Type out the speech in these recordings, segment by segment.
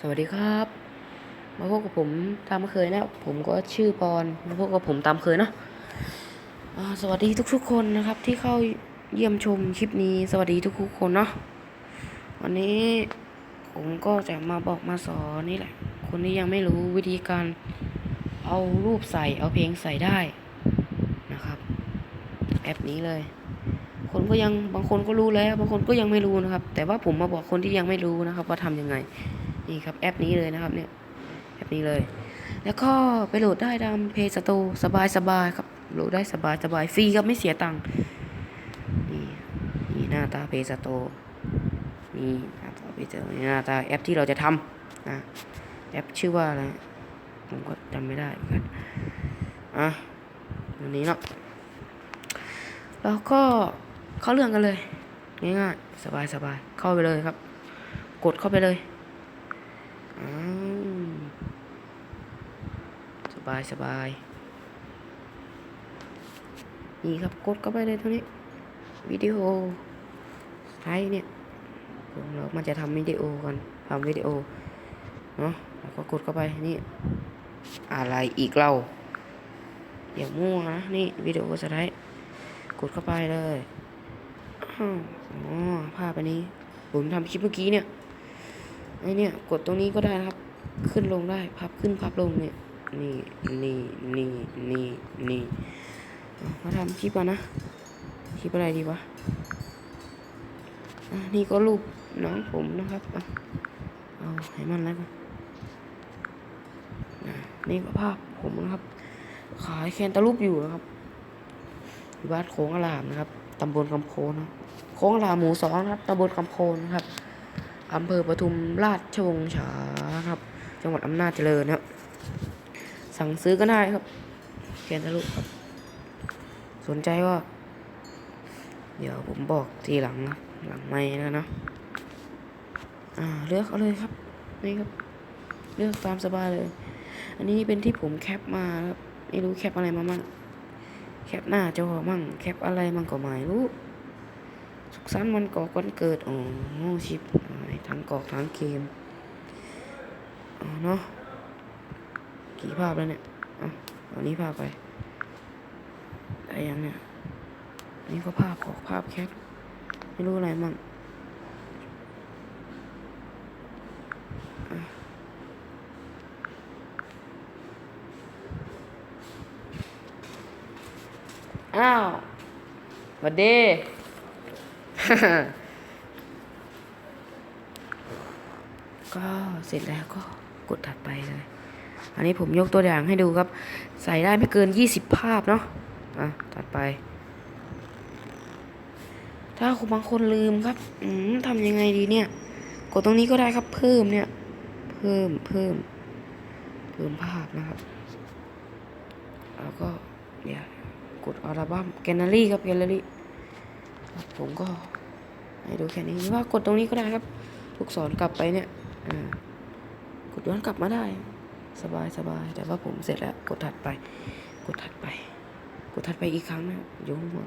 สวัสดีครับ มาพบกับผมตามเคยนะ ผมก็ชื่อปอนมาพบกับผมตามเคยเนาะสวัสดีทุกๆคนนะครับ ที่เข้าเยี่ยมชมคลิปนี้ สวัสดีทุกๆคนเนาะวันนี้ผมก็จะมาบอกมาสอนนี่แหละ คนที่ยังไม่รู้วิธีการเอารูปใส่เอาเพลงใส่ได้นะครับ แอปนี้เลย คนก็ยังบางคนก็รู้แล้ว บางคนก็ยังไม่รู้นะครับ แต่ว่าผมมาบอกคนที่ยังไม่รู้นะครับ ว่าทำยังไง นี่ครับแอปนี้เลยนะครับเนี่ยแอปนี้เลย แล้วก็ไปโหลดได้ตามเพจสโตสบายสบายครับโหลดได้สบายสบายฟรีครับไม่เสียตังค์นี่นี่หน้าตาเพจสโตนี่หน้าตาเพจสโตนี่หน้าตาแอปที่เราจะทำนะแอปชื่อว่าอะไรผมก็จำไม่ได้เหมือนกันอะอันนี้เนาะแล้วก็เข้าเรื่องกันเลยง่ายๆสบายสบายเข้าไปเลยครับ กดเข้าไปเลย สบายสบาย นี่ครับกดเข้าไปเลยเท่านี้ วิดีโอไทยเนี่ยเรามันจะทำวิดีโอก่อนทำวิดีโอ เนาะแล้วก็กดเข้าไป นี่ อะไรอีกเราอย่ามั่วนะ นี่วิดีโอสไลด์กดเข้าไปเลยอ๋อภาพอันนี้ ผมทำคลิปเมื่อกี้เนี่ย ไอเนี่ยกดตรงนี้ก็ได้นะครับ ขึ้นลงได้พับขึ้นพับลงเนี่ยนี่นี่นี่นี่นี่มาทำคลิปก่อนนะคลิปอะไรดีวะอะนี่ก็รูปน้องผมนะครับอะเอาให้มันแล้วกันอะนี่ก็ภาพผมนะครับ ขายแคนตาลูปอยู่นะครับอยู่บ้านโค้งอารามนะครับตำบลคำโพนะโค้งอารามหมู่สองนะครับตำบลคำโพนะครับ อำเภอปทุมราชวงศ์ฉาครับ จังหวัดอำนาจเจริญครับ สั่งซื้อก็ได้ครับเขียนทะลุครับ สนใจว่า เดี๋ยวผมบอกทีหลังนะหลังไม่นะเนาะอ่าเลือกเอาเลยครับนี่ครับ เลือกตามสบายเลย อันนี้เป็นที่ผมแคปมาครับไม่รู้แคปอะไรมามั่งแคปหน้าจอมั่งแคปอะไรมั่งก็ไม่รู้สุขสันต์วันก่อวันเกิดอ๋อชิป ทั้งกอกทั้งเกมเนาะกี่ภาพแล้วเนี่ยอะเอานี้ภาพไปอะได้ยังเนี่ยนี่ก็ภาพกอกภาพแคปไม่รู้อะไรมั่งอ้าวสวัสดี ก็เสร็จแล้วก็กดถัดไปเลย อันนี้ผมยกตัวอย่างให้ดูครับ ใส่ได้ไม่เกิน 20 ภาพเนาะอะถัดไป ถ้าคุณบางคนลืมครับ อืมทำยังไงดีเนี่ย กดตรงนี้ก็ได้ครับเพิ่มเนี่ย เพิ่มเพิ่ม เพิ่มภาพนะครับ แล้วก็เดี๋ยกดอัลบั้มแกลเลอรี่ครับแกลเลอรี่ผมก็ให้ดูแค่นี้หรือว่ากดตรงนี้ก็ได้ครับลูกศรกลับไปเนี่ย กดย้อนกลับมาได้ สบายสบายแต่ว่าผมเสร็จแล้ว กดถัดไป กดถัดไป กดถัดไปอีกครั้งนะครับยกหัว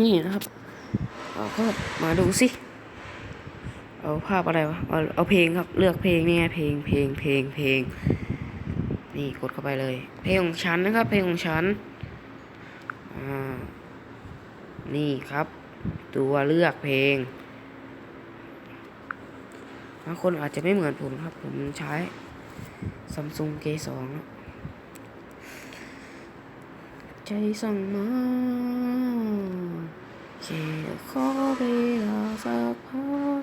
นี่นะครับเราก็มาดูสิ เอาภาพอะไรวะ เอาเอาเพลงครับ เลือกเพลงนี่ไงเพลง เพลง เพลง เพลง นี่กดเข้าไปเลย เพลงของฉันนะครับ เพลงของฉัน อ่า นี่ครับ ตัวเลือกเพลง บางคนอาจจะไม่เหมือนผมครับ ผมใช้ซัมซุง K2 ใจสั่งมาแค่ขอเวลาสักพัก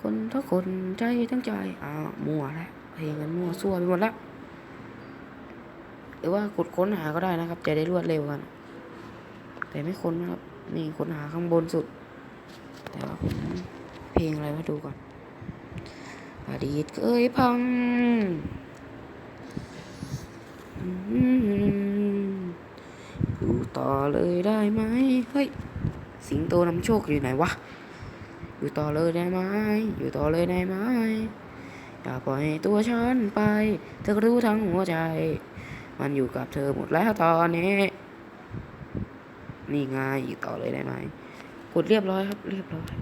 คนทั้งคนใจทั้งใจอ้าวมั่วแล้วเพลงกันมั่วซั่วไปหมดแล้วหรือว่ากดค้นหาก็ได้นะครับ จะได้รวดเร็วกัน แต่ไม่ค้นนะครับ นี่ค้นหาข้างบนสุด แต่ว่าผมเพลงอะไรมาดูก่อน อดีตเคยพังอยู่ต่อเลยได้ไหมเฮ้ย สิงโตนำโชคอยู่ไหนวะ อยู่ต่อเลยได้ไหม อยู่ต่อเลยได้ไหม อย่าปล่อยตัวฉันไป เธอรู้ทั้งหัวใจ มันอยู่กับเธอหมดแล้วตอนนี้ นี่ไงอยู่ต่อเลยได้ไหม กดเรียบร้อยครับ เรียบร้อย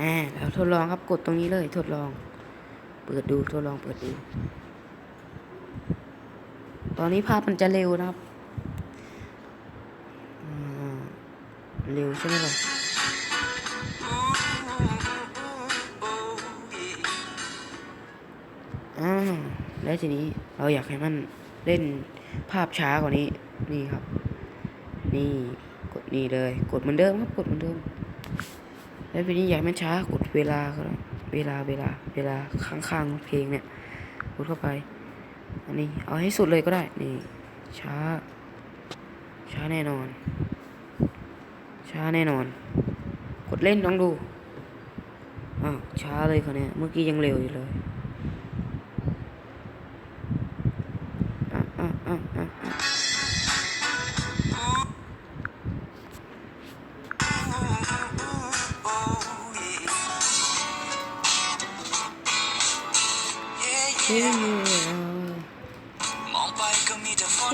อ่าแล้วทดลองครับกดตรงนี้เลย ทดลอง เปิดดูทดลองเปิดดู ตอนนี้ภาพมันจะเร็วนะครับเร็วใช่ไหมล่ะอ่าแล้วทีนี้เราอยากให้มันเล่นภาพช้ากว่านี้ นี่ครับ นี่กดนี่เลย กดเหมือนเดิมครับ กดเหมือนเดิม แล้วทีนี้อยากให้มันช้ากดเวลาครับเวลาเวลา เวลาข้างๆเพลงเนี่ยกดเข้าไป อันนี้เอาให้สุดเลยก็ได้ นี่ ช้า ช้าแน่นอน ช้าแน่นอน กดเล่นลองดูอ้าวช้าเลยคนนี้เมื่อกี้ยังเร็วอยู่เลย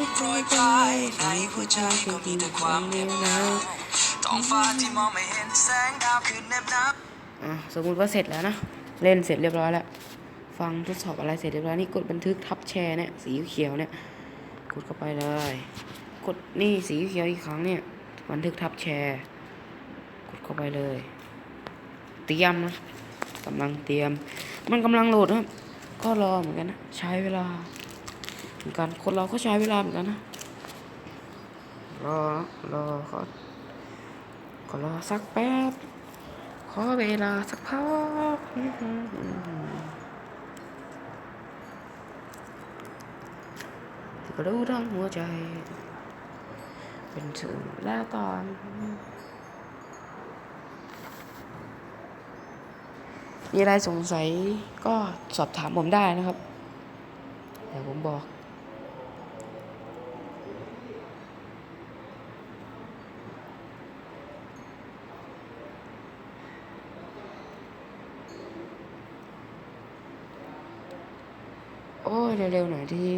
มีแต่โปรยปลายในหัวใจก็มีแต่ความเหน็บหนาวท้องฟ้าที่มองไม่เห็นแสงดาวคือเหน็บหนาวอะสมมุติว่าเสร็จแล้วนะ เล่นเสร็จเรียบร้อยแล้ว ฟังทดสอบอะไรเสร็จเรียบร้อยนี่กดบันทึกทับแชร์เนี่ยสีเขียวเนี่ยกดเข้าไปเลย กดนี่สีเขียวอีกครั้งเนี่ยบันทึกทับแชร์ กดเข้าไปเลย เตรียมนะกำลังเตรียม มันกำลังโหลดครับ ก็รอเหมือนกันนะ ใช้เวลา เหมือนกัน คนเราก็ใช้เวลาเหมือนกันนะ รอ รอขอขอรอสักแป๊บ ขอเวลาสักพักก็รู้ทั้งหัวใจ เป็นถึงแล้วตอนมีอะไรสงสัยก็สอบถามผมได้นะครับ เดี๋ยวผมบอก อ้ยเร็วๆหน่อยที่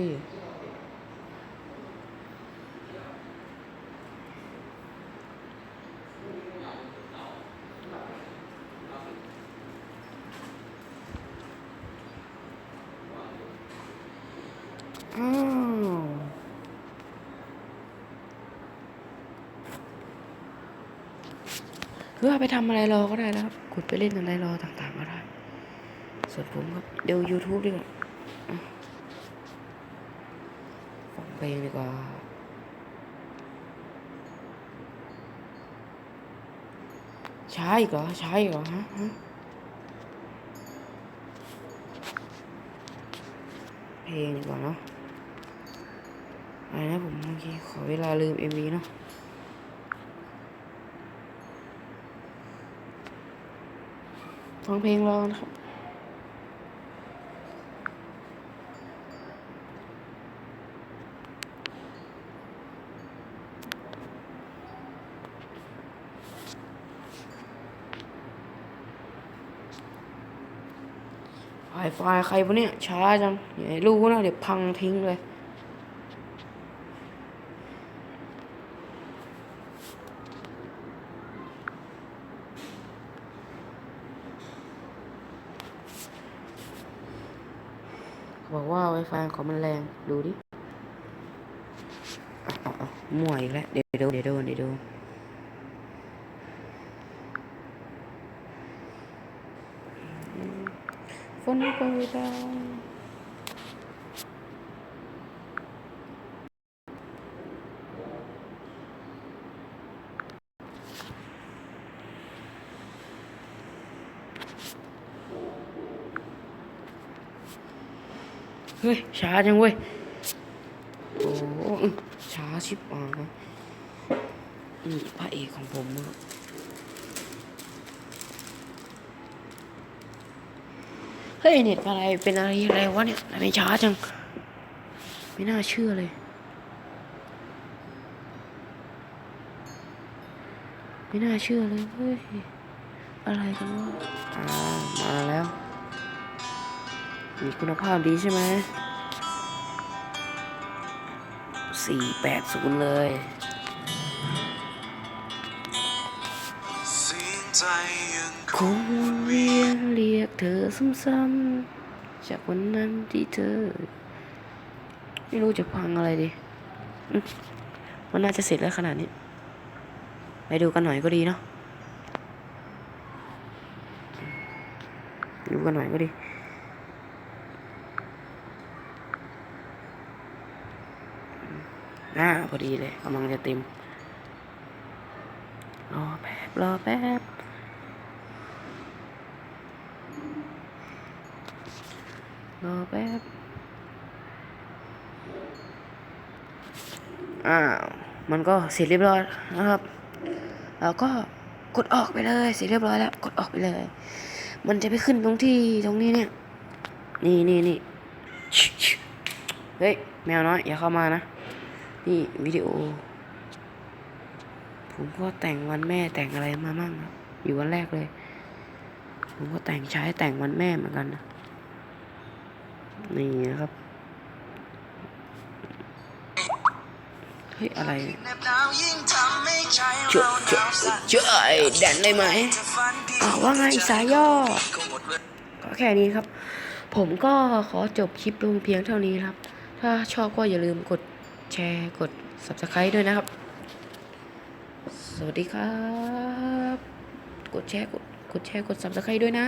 อ้าวเพื่อไปทำอะไรรอก็ได้นะครับกดไปเล่นอะไรรอต่างๆก็ได้ส่วนผมครับดู YouTube ดีกว่า ฟังเพลงดีกว่า ใช้อีกเหรอ ใช้อีกเหรอฮะเพลงดีกว่าเนาะอะไรนะผมเมื่อกี้ขอเวลาลืม MV เนาะฟังเพลงรอนะครับ ไวไฟใครวะเนี่ย ช้าจังอย่าให้รู้นะ เดี๋ยวพังทิ้งเลย บอกว่า Wi-Fi ของมันแรง ดูดิอะอะอะมั่วอีกแล้ว เดี๋ยวโดนเดี๋ยวโดนเดี๋ยวโดน ฝนโปรยปลายเฮ้ยช้าจังเว้ย โอ้ช้าชิบหายนี่พระเอกของผมนะครับ เฮ้ยเน็ตอะไรเป็นอะไรอะไรวะเนี่ยไม่ช้าจัง ไม่น่าเชื่อเลย ไม่น่าเชื่อเลยเฮ้ยอะไรกันวะอ่ามาแล้ว มีคุณภาพดีใช่ไหมสี่แปดศูนย์เลย คงเสียงใจยังคงยกเธอซ้ำๆจากวันนั้นที่เธอ ไม่รู้จะพังอะไรดีมันน่าจะเสร็จแล้วขนาดนี้ ไปดูกันหน่อยก็ดีเนาะดูกันหน่อยก็ดีอ่าพอดีเลยกำลังจะเต็มรอแป๊บรอแป๊บ รอแป๊บ อ้าว มันก็เสร็จเรียบร้อยนะครับ เราก็กดออกไปเลย เสร็จเรียบร้อยแล้ว กดออกไปเลย มันจะไปขึ้นตรงที่ตรงนี้เนี่ย นี่นี่นี่เฮ้ย แมวน้อย อย่าเข้ามานะ นี่วิดีโอ ผมก็แต่งวันแม่แต่งอะไรมามั่งครับ อยู่วันแรกเลย ผมก็แต่งใช้แต่งวันแม่เหมือนกันนะ นี่นะครับ เฮ้ย อะไรเนี่ยเหน็บหนาวยิ่งทำให้ใจเจ้าเจ้านาวสั่นเจ้าไอ้แดนได้ไหมอาว่าไงสายย่อดก็แค่นี้ครับ ผมก็ขอจบคลิปลงเพียงเท่านี้ครับ ถ้าชอบก็อย่าลืมกดแชร์กด subscribe ด้วยนะครับ สวัสดีครับ กดแชร์กดกดแชร์กด subscribe ด้วยนะ